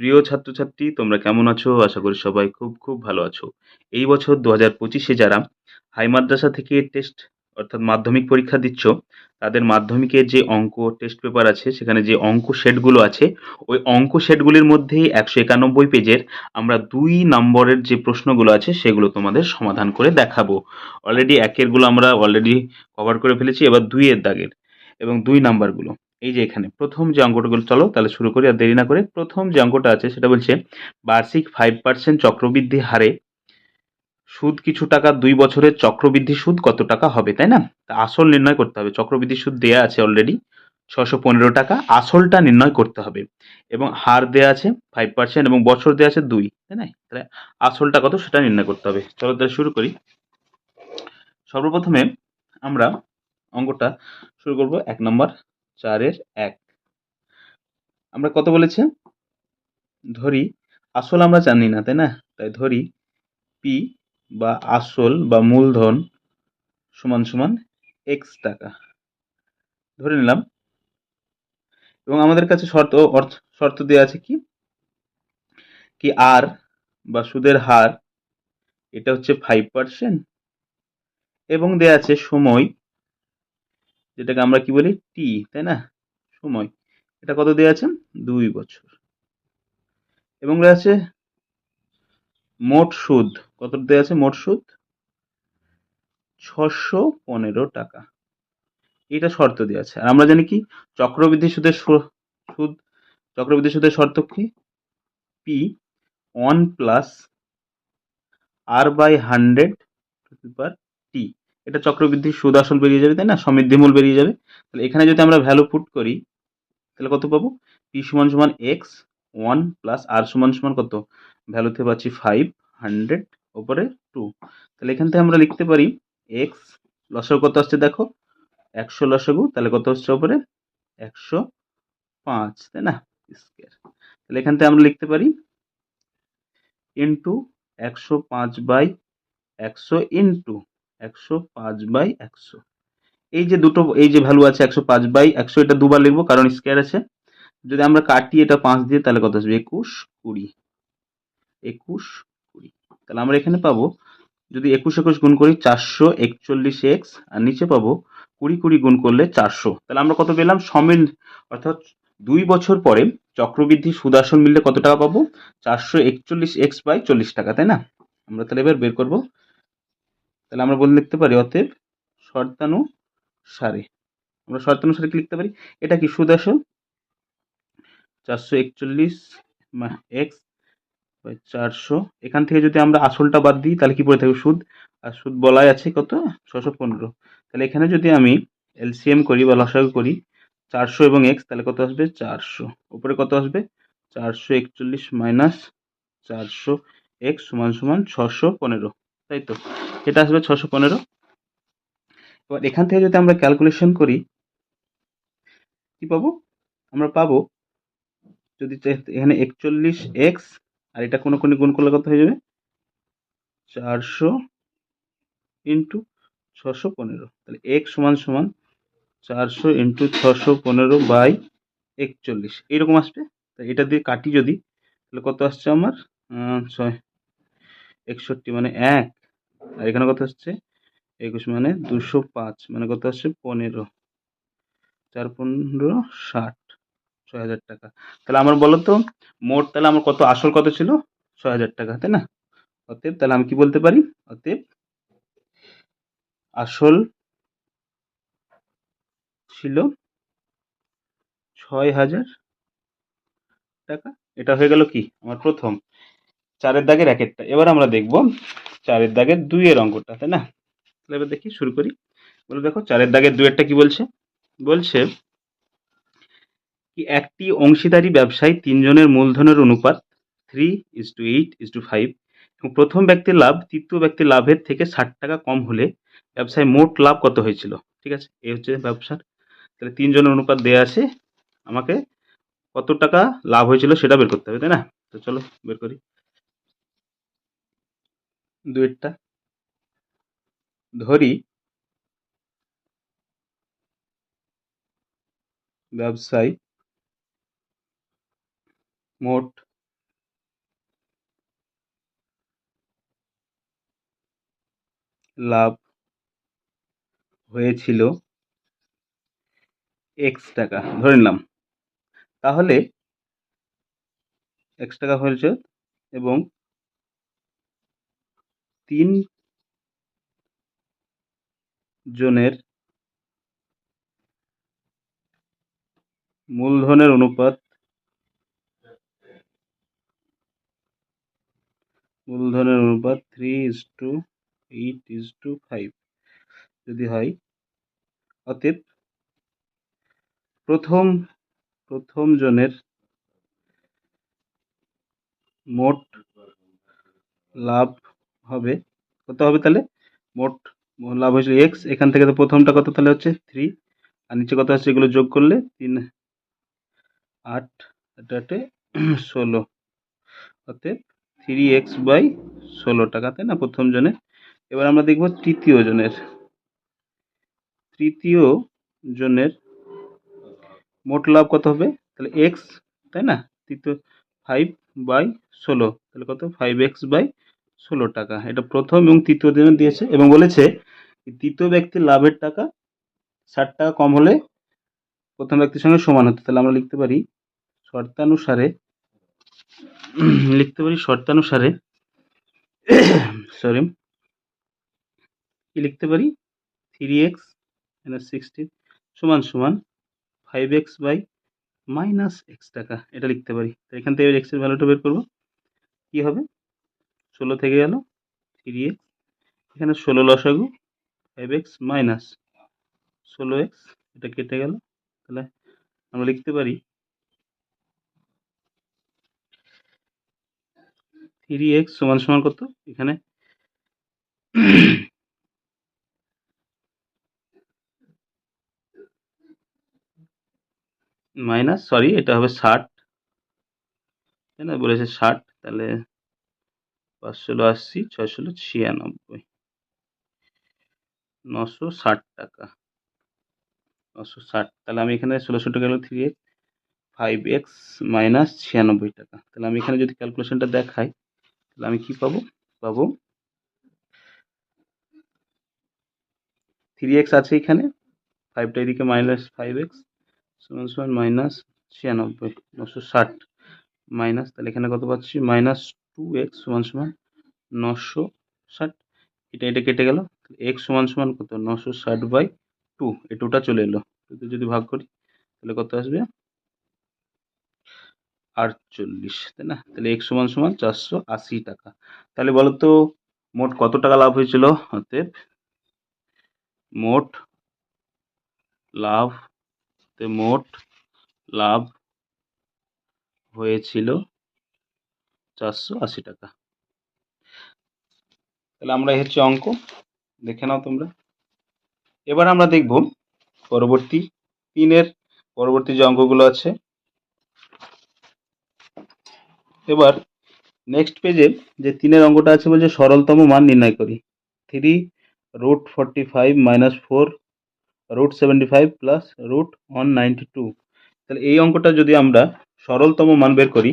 প্রিয় ছাত্রছাত্রী, তোমরা কেমন আছো? আশা করি সবাই খুব খুব ভালো আছো। এই বছর দু হাজার পঁচিশে যারা হাই মাদ্রাসা থেকে টেস্ট অর্থাৎ মাধ্যমিক পরীক্ষা দিচ্ছ, তাদের মাধ্যমিকের যে অঙ্ক টেস্ট পেপার আছে, সেখানে যে অঙ্ক সেটগুলো আছে, ওই অঙ্ক সেটগুলির মধ্যেই একশো একানব্বই পেজের আমরা দুই নম্বরের যে প্রশ্নগুলো আছে, সেগুলো তোমাদের সমাধান করে দেখাবো। অলরেডি একেরগুলো আমরা অলরেডি কভার করে ফেলেছি, এবার দুইয়ের দাগের এবং দুই নাম্বারগুলো। এই যে এখানে, প্রথম যে অঙ্কটাগুলো চলো, তাহলে শুরু করি আর দেরি না করে। প্রথম যে অঙ্কটা আছে, সেটা বলছে, বার্ষিক ফাইভ পার্সেন্ট চক্রবৃদ্ধি হারে সুদ কিছু টাকা, দুই বছরের চক্রবৃদ্ধি সুদ কত টাকা হবে, তাই না? আসল নির্ণয় করতে হবে। চক্রবৃদ্ধি সুদ দেয়া আছে অলরেডি ছশো পনেরো টাকা। আসলটা নির্ণয় করতে হবে। এবং হার দেয়া আছে ফাইভ পার্সেন্ট এবং বছর দেওয়া আছে দুই, তাই না? তাহলে আসলটা কত, সেটা নির্ণয় করতে হবে। চলো তাহলে শুরু করি। সর্বপ্রথমে আমরা অঙ্কটা শুরু করব এক নম্বর চারের এক। আমরা কত বলেছে? ধরি, আসল আমরা জানি না, তাই না? তাই ধরি, পি বা আসল বা মূলধন সমান সমান এক্স টাকা। ধরে নিলাম। এবং আমাদের কাছে শর্ত, অর্থ, শর্ত দেওয়া আছে কি? কি আর বা সুদের হার, এটা হচ্ছে ফাইভ পার্সেন্ট এবং দেওয়া আছে সময় যেটাকে আমরা কি বলি? টি, তাই না? সময়। এটা কত দেওয়া আছে দুই বছর। এবং আছে মোট সুদ। কত দেওয়া আছে মোট সুদ? ছশো পনেরো টাকা। এটা শর্ত দেওয়া আছে আর আমরা জানি কি? চক্রবৃদ্ধি সুদের সুদ, চক্রবৃদ্ধি সুদের শর্ত কি? P one plus R by hundred T. এটা চক্রবৃদ্ধি সুদ আসল বেরিয়ে যাবে, তাই না? সমৃদ্ধি মূল বেরিয়ে যাবে। তাহলে এখানে যদি আমরা ভ্যালু পুট করি, তাহলে কত পাবো? পি সমান সমান এক্স ওয়ান প্লাস আর সমান সমান কত? ভ্যালুতে পাচ্ছি ফাইভ হান্ড্রেড ওপরে টু তাহলে এখান থেকে আমরা লিখতে পারি এক্স লসাগু কত আসছে দেখো? একশো লসাগু, তাহলে কত হচ্ছে ওপরে? একশো পাঁচ, তাই না? স্কোয়ার তাহলে এখান থেকে আমরা লিখতে পারি ইন্টু একশো পাঁচ বাই একশো ইন্টু একশো পাঁচ বাই একশো। এই যে দুটো, এই যে ভ্যালু আছে একশো পাঁচ বাই একশো, এটা দুবার লিখব, কারণ স্কোয়ার আছে। যদি আমরা কাটি এটা পাঁচ দিয়ে, তাহলে কত আসবে? একুশ কুড়ি। একুশ কুড়ি। তাহলে আমরা এখানে পাবো, যদি একুশ একুশ গুণ করি চারশো একচল্লিশ এক্স, আর নিচে পাবো কুড়ি কুড়ি গুণ করলে চারশো। তাহলে আমরা কত পেলাম? সমিল অর্থাৎ দুই বছর পরে চক্রবৃদ্ধি সুদাসন মিললে কত টাকা পাবো? চারশো একচল্লিশ এক্স বাই চল্লিশ টাকা, তাই না? আমরা তাহলে এবার বের করব। তাহলে আমরা বলে লিখতে পারি অতএব শর্তানুসারে আমরা শর্তানুসারে কি লিখতে পারি। এটা কি সুদ আসল চারশো একচল্লিশ এক্স চারশো। এখান থেকে যদি আমরা আসলটা বাদ দিই, তাহলে কি পড়ে থাকবে সুদ? আর সুদ বলাই আছে কত? ছশো পনেরো। তাহলে এখানে যদি আমি এলসিএম করি বা লসাগু করি, চারশো এবং এক্স তাহলে কত আসবে? চারশো। উপরে কত আসবে? চারশো একচল্লিশ মাইনাস চারশো এক্স সমান সমান ছশো পনেরো। তাই তো? এটা আসবে ছশো পনেরো। এবার এখান থেকে যদি আমরা ক্যালকুলেশন করি, কি পাবো? আমরা পাবো যদি এখানে একচল্লিশ এক্স আর এটা কোনো কোনো গুণ করলে কত হয়ে যাবে? চারশো ইন্টু ছশো পনেরো। তাহলে এক্স সমান সমান চারশো ইন্টু ছশো পনেরো বাই একচল্লিশ। এইরকম আসবে। তা এটা দিয়ে কাটি যদি, তাহলে কত আসছে আমার? ছয়, একষট্টি মানে এক। এখানে কত আসছে? একুশ মানে দুশো পাঁচ মানে কত আসছে? পনেরো। চার, পনেরো, ষাট ছয় হাজার টাকা। তাহলে আমার বলো তো, মোট তাহলে আমার কত, আসল কত ছিল? ছয় হাজার টাকা, তাই না? অতএব তাহলে আমি কি বলতে পারি? অতএব আসল ছিল ছয় হাজার টাকা। এটা হয়ে গেল কি? আমার প্রথম। চারের দাগের একেরটা এবার আমরা দেখব চারের দাগের দুইয়ের অঙ্কটা, তাই না? তাহলে এবার দেখি, শুরু করি। বলে দেখো চারের দাগের দুইয়েরটা কি বলছে? বলছে কি একটি অংশীদারি ব্যবসায় তিনজনের মূলধনের অনুপাত three is to eight is to five এবং প্রথম ব্যক্তির লাভ, তৃতীয় ব্যক্তির লাভের থেকে ষাট টাকা কম হলে ব্যবসায় মোট লাভ কত হয়েছিল? ঠিক আছে, এই হচ্ছে ব্যবসার। তাহলে তিনজনের অনুপাত দেওয়া আছে, আমাকে কত টাকা লাভ হয়েছিল সেটা বের করতে হবে, তাই না? তো চলো, বের করি। দুয়েরটা ধরি। ব্যবসায়। মোট। লাভ হয়েছিল এক্স টাকা। ধরে নিলাম। তাহলে এক্স টাকা হয়েছে এবং তিন জনের মূলধনের অনুপাত মূলধনের অনুপাত three is to eight is to five যদি হয়, অতএব প্রথম প্রথম জনের মোট লাভ হবে। কত হবে তাহলে? মোট লাভ হয়েছিল এক্স এখান থেকে তো প্রথমটা কত তাহলে হচ্ছে? থ্রি আর নিচে কত আছে এগুলো যোগ করলে তিন, আট এটা আটে ষোলো। অতএব থ্রি এক্স বাই ষোলো টাকা, তাই না? প্রথম জনের। এবার আমরা দেখব তৃতীয় জনের। তৃতীয় জনের মোট লাভ কত হবে? তাহলে এক্স তাই না? তৃতীয় ফাইভ বাই ষোলো। তাহলে কত? ফাইভ এক্স বাই ষোলো টাকা। এটা প্রথম এবং তৃতীয় দিনে দিয়েছে এবং বলেছে তৃতীয় ব্যক্তির লাভের টাকা ষাট টাকা কম হলে প্রথম ব্যক্তির সঙ্গে সমান হতো। তাহলে আমরা লিখতে পারি শর্তানুসারে, লিখতে পারি শর্তানুসারে সরি কি লিখতে পারি? থ্রি এক্স মাইনাস সিক্সটিন সমান সমান five X by minus X টাকা। এটা লিখতে পারি। এখান থেকে এক্সের ভ্যালুটা বের করব। কী হবে? ষোলো থেকে গেল থ্রি এক্স এখানে ষোলো লসাগু ফাইভ এক্স মাইনাস ষোলো এক্স এটা কেটে গেল। তাহলে আমরা লিখতে পারি থ্রি এক্স সমান সমান কত? এখানে মাইনাস সরি এটা হবে ষাট। তাই না? বলেছে ষাট, তাহলে পাঁচ ষোলো আশি ছয় ষোলো ছিয়ানব্বই। নশো ষাট টাকা। নশো ষাট। তাহলে আমি এখানে ষোলোশো টাকা গেল three X five X minus ছিয়ানব্বই টাকা। তাহলে আমি এখানে যদি ক্যালকুলেশনটা দেখাই, তাহলে আমি কি পাবো? পাবো থ্রি এক্স আছে এখানে ফাইভটা এদিকে মাইনাস ফাইভ এক্স সমান সমান মাইনাস ছিয়ানব্বই, নশো ষাট মাইনাস তাহলে এখানে কত পাচ্ছি? মাইনাস টু এক্স সমান সমান নশো ষাট। এটা এটা কেটে গেল। এক্স সমান সমান কত? নশো ষাট বাই টু এই টুটা চলে এলো। যদি ভাগ করি, তাহলে কত আসবে? আটচল্লিশ, তাই না? তাহলে এক্স সমান সমান চারশো আশি টাকা। তাহলে বলো তো মোট কত টাকা লাভ হয়েছিল? অতএব, মোট লাভ মোট লাভ হয়েছিল চারশো আশি টাকা। তাহলে আমরা হচ্ছে অঙ্ক, দেখে নাও তোমরা। এবার আমরা দেখব পরবর্তী তিনের, পরবর্তী যে অঙ্কগুলো আছে। এবার নেক্সট পেজে যে তিনের অঙ্কটা আছে বলছে, সরলতম মান নির্ণয় করি। Three root forty five minus four root seventy five plus root one ninety two তাহলে এই অঙ্কটা যদি আমরা সরলতম মান বের করি,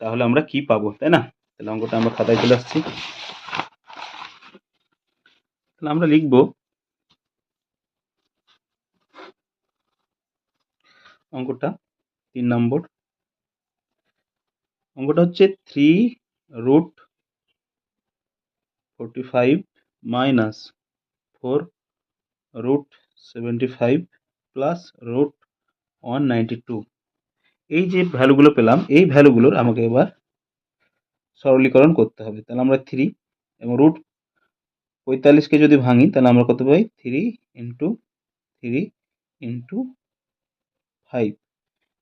তাহলে আমরা কি পাবো, তাই না? তাহলে অঙ্কটা আমরা খাতায় চলে আসছি। তাহলে আমরা লিখব, অঙ্কটা তিন নম্বর। অঙ্কটা হচ্ছে three root forty five minus four root seventy five plus root one ninety two এই যে ভ্যালুগুলো পেলাম, এই ভ্যালুগুলোর আমাকে এবার সরলীকরণ করতে হবে। তাহলে আমরা থ্রি এবং রুট পঁয়তাল্লিশকে যদি ভাঙি, তাহলে আমরা কত পাই? Three into three into five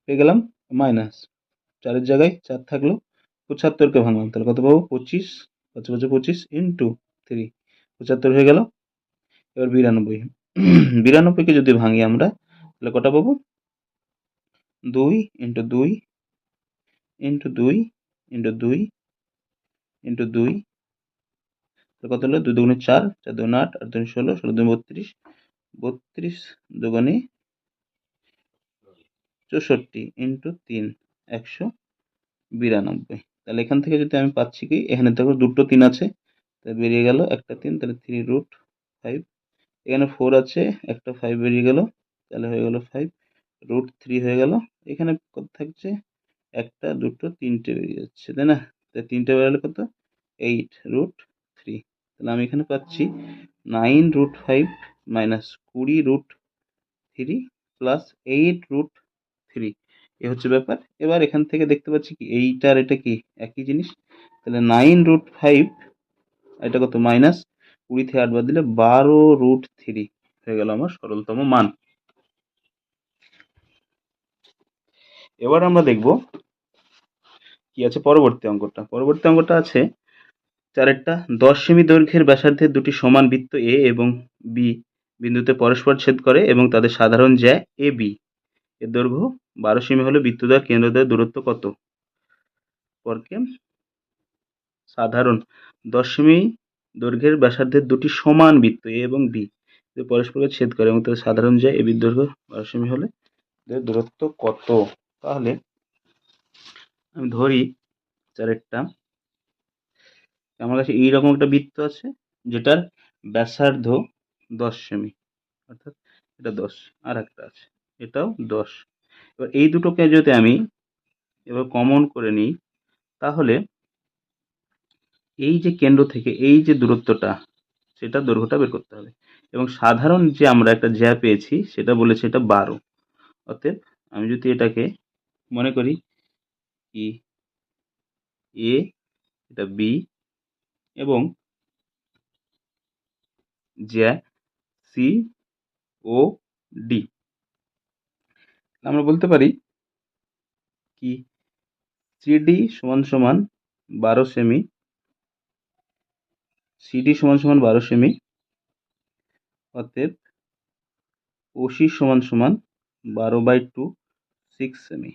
পেয়ে গেলাম মাইনাস চারের জায়গায় চার থাকল পঁচাত্তরকে ভাঙলাম, তাহলে কত পাবো? পঁচিশ, পাঁচ পাঁচে পঁচিশ ইন্টু থ্রি পঁচাত্তর হয়ে গেল, এবার বিরানব্বই। বিরানব্বইকে যদি ভাঙি আমরা, তাহলে কটা পাবো? দুই ইন্টু দুই ইন্টু দুই ইন্টু দুই ইন্টু দুই। কত হলো? দুই দুগুণে চার চার দুগুণে আট আট দুগুণে ষোলো ষোলো দুগুণে বত্রিশ বত্রিশ দুগুণে চৌষট্টি ইন্টু তিন, একশো বিরানব্বই। তাহলে এখান থেকে যদি আমি পাচ্ছি কি? এখানে দেখো দুটো তিন আছে, তাহলে বেরিয়ে গেল একটা তিন, তাহলে থ্রি রুট ফাইভ এখানে ফোর আছে, একটা ফাইভ বেরিয়ে গেল, তাহলে হয়ে গেল ফাইভ রুট থ্রি হয়ে গেল। এখানে কত থাকছে? একটা, দুটো, তিনটে বেরিয়ে যাচ্ছে, তাই না? তাই তিনটে বেরোলে কত? এইট রুট থ্রি তাহলে আমি এখানে পাচ্ছি নাইন রুট ফাইভ মাইনাস কুড়ি root three plus eight root three এ হচ্ছে ব্যাপার। এবার এখান থেকে দেখতে পাচ্ছি কি এইটার এটা কি? একই জিনিস। তাহলে নাইন রুট ফাইভ এটা কত? মাইনাস কুড়ি থেকে আট বাদ দিলে বারো রুট থ্রি হয়ে গেল আমার সরলতম মান। এবার আমরা দেখব কি আছে পরবর্তী অঙ্কটা। পরবর্তী অঙ্কটা আছে চারেরটা, দশ সেমি দৈর্ঘ্যের ব্যাসার্ধের দুটি সমান বৃত্ত এ এবং বি বিন্দুতে পরস্পর ছেদ করে এবং তাদের সাধারণ জ্যা এ বি এর দৈর্ঘ্য বারো সেমি হলে বৃত্তদ্বয় কেন্দ্রদ্বয়ের দূরত্ব কত? পরকে সাধারণ, দশ সেমি দৈর্ঘ্যের ব্যাসার্ধের দুটি সমান বৃত্ত এ এবং বি পরস্পরকে ছেদ করে এবং তাদের সাধারণ জ্যা এ বি দৈর্ঘ্য বারো সেমি হলে দূরত্ব কত? তাহলে আমি ধরি চারেরটা। আমার কাছে এইরকম একটা বৃত্ত আছে, যেটার ব্যাসার্ধ দশ সেমি, অর্থাৎ এটা দশ আর একটা আছে, এটাও দশ। এবার এই দুটোকে যদি আমি এবার কমন করে নিই, তাহলে এই যে কেন্দ্র থেকে এই যে দূরত্বটা, সেটা দৈর্ঘ্যটা বের করতে হবে। এবং সাধারণ যে আমরা একটা জ্যা পেয়েছি, সেটা বলেছে এটা বারো। অতএব আমি যদি এটাকে মনে করি কি? এ এটা বি এবং জ্যা সি ও ডি আমরা বলতে পারি কি? সিডি সমান সমান বারো সেমি। সিডি সমান সমান বারো সেমি। অতএব ওসি সমান সমান বারো বাই টু সিক্স সেমি।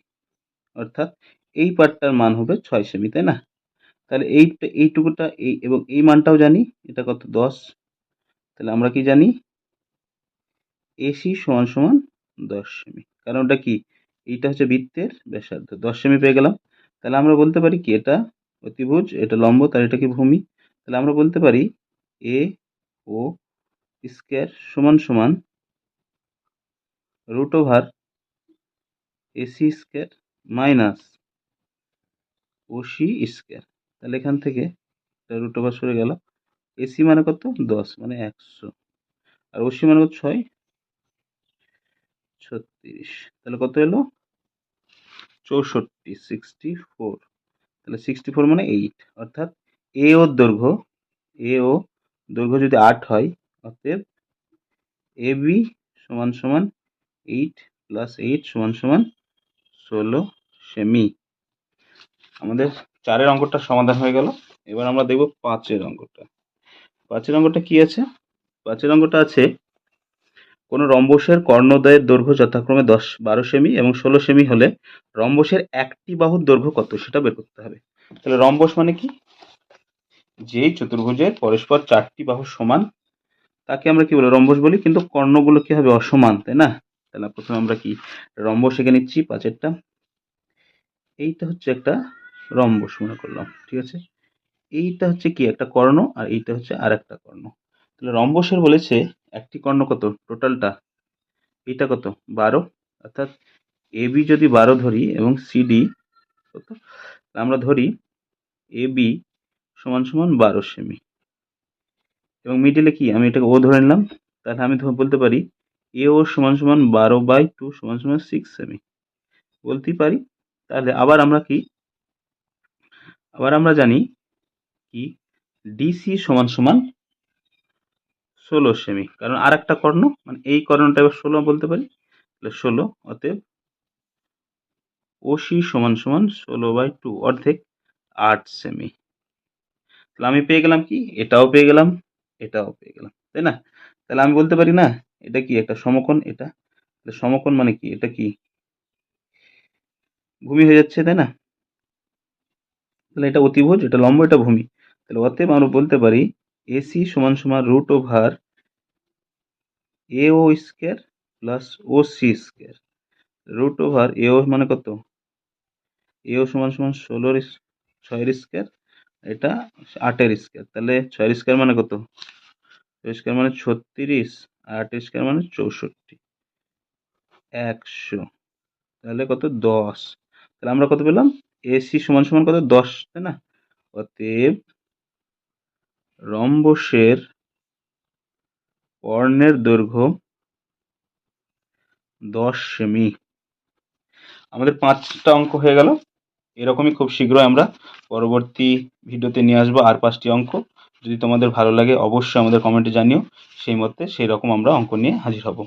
অর্থাৎ এই পার্টটার মান হবে ছয় সেমি, তাই না? তাহলে এইটা, এইটুকুটা, এই এবং এই মানটাও জানি, এটা কত? দশ। তাহলে আমরা কি জানি? এসি সমান সমান দশ সেমি। কারণ ওটা কি? এইটা হচ্ছে বৃত্তের ব্যাসার্ধ। দশ সেমি পেয়ে গেলাম। তাহলে আমরা বলতে পারি কি এটা? অতিভুজ, এটা লম্ব তার এটা কি ভূমি? তাহলে আমরা বলতে পারি এ ও স্কোয়ার সমান সমান root over AC square minus OC square. তাহলে এখান থেকে রুট ওভার সরে গেল। এসি মানে কত? দশ মানে একশো। আর ওসি মানে কত? ছয়? ছত্রিশ। তাহলে কত এলো? চৌষট্টি সিক্সটি ফোর তাহলে সিক্সটি ফোর মানে এইট অর্থাৎ এ ওর দৈর্ঘ্য এ ও দৈর্ঘ্য যদি আট হয়, অতএব এ বি সমান সমান এইট প্লাস এইট সমান সমান ষোলো। সেমি আমাদের চারের অঙ্কটা সমাধান হয়ে গেল। এবার আমরা দেখব পাঁচের অঙ্কটা। পাঁচের অঙ্কটা কি আছে? পাঁচের অঙ্কটা আছে, কোনো রম্বসের কর্ণদ্বয়ের দৈর্ঘ্য যথাক্রমে দশ, বারো সেমি এবং ষোলো সেমি হলে রম্বসের একটি বাহুর দৈর্ঘ্য কত সেটা বের করতে হবে। তাহলে রম্বস মানে কি? যে চতুর্ভুজের পরস্পর চারটি বাহু সমান, তাকে আমরা কি বলি? রম্বস বলি। কিন্তু কর্ণগুলো কি হবে অসমান, তাই না? তাহলে প্রথমে আমরা কি? রম্বস এঁকে নিচ্ছি পাঁচেরটা। এইটা হচ্ছে একটা রম্বস মনে করলাম, ঠিক আছে? এইটা হচ্ছে কি? একটা কর্ণ আর এইটা হচ্ছে আর একটা কর্ণ। তাহলে রম্বসের বলেছে একটি কর্ণ কত? টোটালটা? এইটা কত? বারো। অর্থাৎ এ বি যদি বারো ধরি এবং সিডি কত? আমরা ধরি এ বি সমান সমান বারো সেমি। এবং মিডিলে কি? আমি এটাকে ও ধরে নিলাম। তাহলে আমি বলতে পারি এ ও সমান সমান বারো বাই টু সমান সমান সিক্স সেমি। বলতেই পারি তাহলে আবার আমরা কি? আবার আমরা জানি কি? ডিসি সমান সমান ষোলো সেমি কারণ আর একটা কর্ণ মানে এই কর্ণটা এবার ষোলো বলতে পারি, তাহলে ষোলো, অতএব ওসি সমান সমান ষোলো বাই টু অর্ধেক আট সেমি তাহলে আমি পেয়ে গেলাম কি? এটাও পেয়ে গেলাম, এটাও পেয়ে গেলাম, তাই না? তাহলে আমি বলতে পারি না, এটা কি একটা সমকোণ? এটা সমকোণ মানে কি? এটা কি? ভূমি হয়ে যাচ্ছে, তাই না? তাহলে এটা অতিভুজ, এটা লম্ব, এটা ভূমি। তাহলে অতএব আমরা বলতে পারি এসি সমান সমান root over A O square plus O C square root over A O মানে কত? এ ও সমান সমান ষোলোর ছয়ের স্কোয়ার এটা আটের স্কোয়ার তাহলে ছয়ের স্কোয়ার মানে কত? স্কোয়ার মানে ছত্রিশ আট স্কোয়ার মানে চৌষট্টি। একশো। তাহলে কত? দশ। তাহলে আমরা কত পেলাম? এসি সমান সমান কত? দশ, তাই না? অতএব রম্বসের কর্ণের দৈর্ঘ্য দশ সেমি। আমাদের পাঁচটা অঙ্ক হয়ে গেল। এরকমই খুব শীঘ্রই আমরা পরবর্তী ভিডিওতে নিয়ে আসব আর পাঁচটি অঙ্ক। যদি তোমাদের ভালো লাগে, অবশ্যই আমাদের কমেন্টে জানিও। সেই মতে সেই রকম আমরা অঙ্ক নিয়ে হাজির হব।